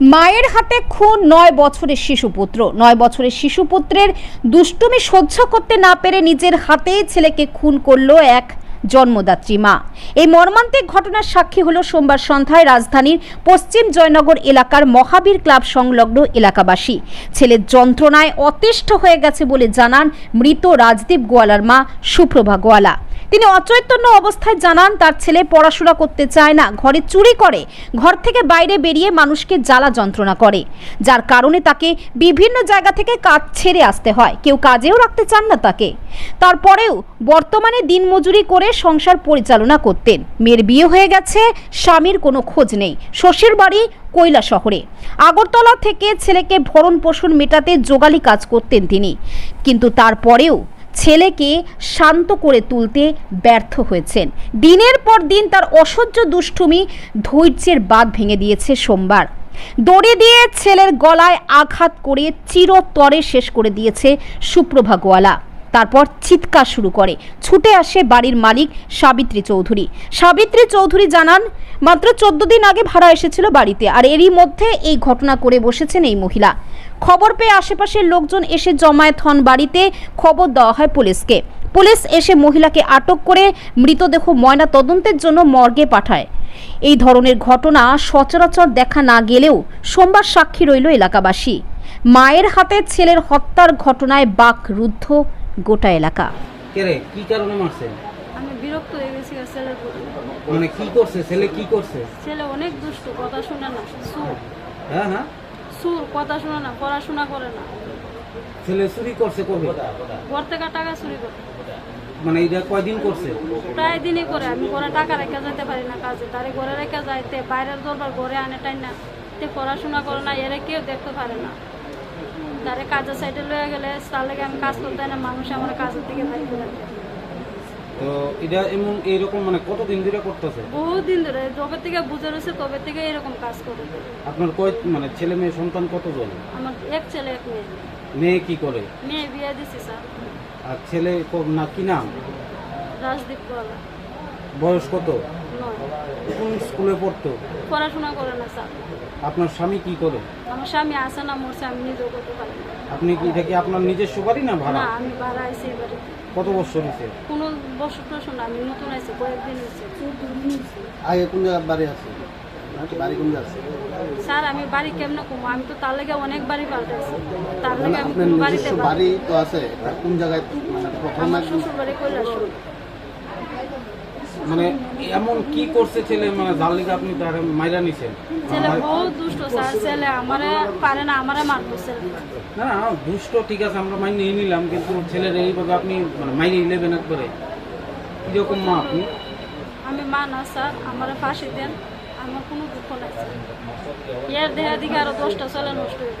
মায়ের হাতে খুন নয় বছরের শিশুপুত্র। নয় বছরের শিশুপুত্রের দুষ্টুমি সহ্য করতে না পেরে নিজের হাতেই ছেলেকে খুন করল এক জন্মদাত্রী মা। এই মর্মান্তিক ঘটনার সাক্ষী হলো সোমবার সন্ধ্যায় রাজধানীর পশ্চিম জয়নগর এলাকার মহাবীর ক্লাব সংলগ্ন এলাকাবাসী। ছেলের যন্ত্রণায় অতিষ্ঠ হয়ে গেছে বলে জানান মৃত রাজদীপ গোয়ালার মা সুপ্রভা গোয়ালা। তিনি অচৈতন্য অবস্থায় জানান, তার ছেলে পড়াশোনা করতে চায় না, ঘরে চুরি করে, ঘর থেকে বাইরে বেরিয়ে মানুষকে জ্বালা যন্ত্রণা করে, যার কারণে তাকে বিভিন্ন জায়গা থেকে কাজ ছেড়ে আসতে হয়, কেউ কাজেও রাখতে চান না তাকে। তারপরেও বর্তমানে দিনমজুরি করে সংসার পরিচালনা করতেন। মেয়ের বিয়ে হয়ে গেছে, স্বামীর কোনো খোঁজ নেই, শ্বশুর বাড়ি কৈলা শহরে। আগরতলা থেকে ছেলেকে ভরণ পোষণ মেটাতে যোগালি কাজ করতেন তিনি। কিন্তু তারপরেও ছেলেকে শান্ত করে তুলতে ব্যর্থ হয়েছেন। দিনের পর দিন তার অসহ্য দুষ্টুমি ধৈর্যের বাঁধ ভেঙে দিয়েছে সোমবার। দড়ি দিয়ে ছেলের গলায় আঘাত করে চিরতরে শেষ করে দিয়েছে সুপ্রভা গোয়ালা তারপর চিৎকার শুরু করে। ছুটে আসে বাড়ির মালিক সাবিত্রী চৌধুরী। সাবিত্রী চৌধুরী জানান, মাত্র চোদ্দ দিন আগে ভাড়া এসেছিল বাড়িতে, আর এরই মধ্যে এই ঘটনা করে বসেছেন এই মহিলা। খবর পেয়ে আশেপাশের লোকজন এসে জমায়েত হন বাড়িতে, খবর দেওয়া হয় পুলিশকে। পুলিশ এসে মহিলাকে আটক করে মৃতদেহ ময়না তদন্তের জন্য মর্গে পাঠায়। এই ধরনের ঘটনা সচরাচর দেখা না গেলেও সোমবার সাক্ষী রইল এলাকাবাসী। মায়ের হাতে ছেলের হত্যার ঘটনায় বাক রুদ্ধ গোটা এলাকা। কে কি কারণে মারছে? আমি বিরক্ত হয়ে গেছি আর ছেলের প্রতি। মানে কি করছে? ছেলে কি করছে? ছেলে অনেক দুষ্ট কথা শুনে না সুর হ্যাঁ হ্যাঁ। সুর কথা শুনে না পড়াশোনা করে না। ছেলে চুরি করছে কবে? ঘর থেকে টাকা চুরি করে। মানে এটা কয়দিন করছে? প্রায় দিনই করে। আমি ঘরে টাকা রেখে যেতে পারি না কাজে। তারে ঘরে রেখে যাইতে বাইরের দরবার ঘরে আনে টাই না তে পড়াশোনা করে না এরা কেউ দেখতে পারে না। তারে কাজের সাইডে লয়ে গেলে তার লাগে আমি কাজ করতে না? মানুষ আমার কাজের দিকে ভাই তো এটা এমন এইরকম মানে কতদিন ধরে করতেছে? বহুত দিন ধরে যবে থেকে বুঝে রয়েছে তবে থেকে এরকম কাজ করে। আপনার কয় মানে ছেলে মেয়ে সন্তান কতজন? আমার এক ছেলে এক মেয়ে। মেয়ে কি করে? মেয়ে বিয়ে দিছি স্যার। আর ছেলে ক- না কি নাম? রাজদীপ বয়স কত? কোন স্কুলে পড়তো? পড়াশোনা করে না স্যার। আপনার স্বামী কি করে? আমার স্বামী আসে না মরছে আমি নিজেও করতে পারি না। আপনি কি এটা কি আপনার নিজস্ব বাড়ি না ভাড়া? না আমি ভাড়া আইসি এবারে কত বছর হয়েছে কোনো বছর টসর না আমি নতুন আইসি কয়েকদিন হয়েছে আগে কোন জায়গায় বাড়ি আছে? বাড়ি কোন জায়গা আছে? স্যার আমি বাড়ি কেমনে কমো? আমি তো তার লেগে অনেক বাড়ি পাল্টাইছি। তার মানে লেগে আমি আপনার কোনো বাড়িতে নিজস্ব বাড়ি তো আছে কোন জায়গায় মানে প্রথম আমার একদম শ্বশুর বাড়ি কৈলাস মানে এমন কি করছে ছেলে মানে যার লিগে আপনি তার মাইরা নিছেন? ছেলে বহুত দুষ্ট স্যার ছেলে আমারে পারে না আমারে মারতো ছেলে। না দুষ্ট ঠিক আছে আমরা মাইনে নিলাম কিন্তু ছেলের এইভাবে আপনি মানে মাইনে নেবেন একবারে। কীরকম মা আপনি? আমি মা না স্যার আমারে ফাঁসি দেন আমার কোনো দুঃখ নাই এর দেহা দিকে আরও দশটা ছেলে নষ্ট হইব।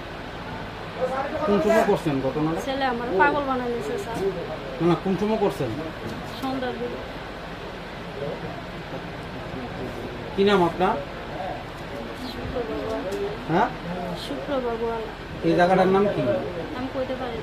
কোন সময় করছেন ঘটনাটা? ছেলে আমার পাগল বানাই নিছে স্যার। না কোন সময় করছেন? সন্ধ্যার দিকে কি নাম আপনার? হ্যাঁ? শুক্র বাবু এই জায়গাটার নাম কি? আমি কইতে পারি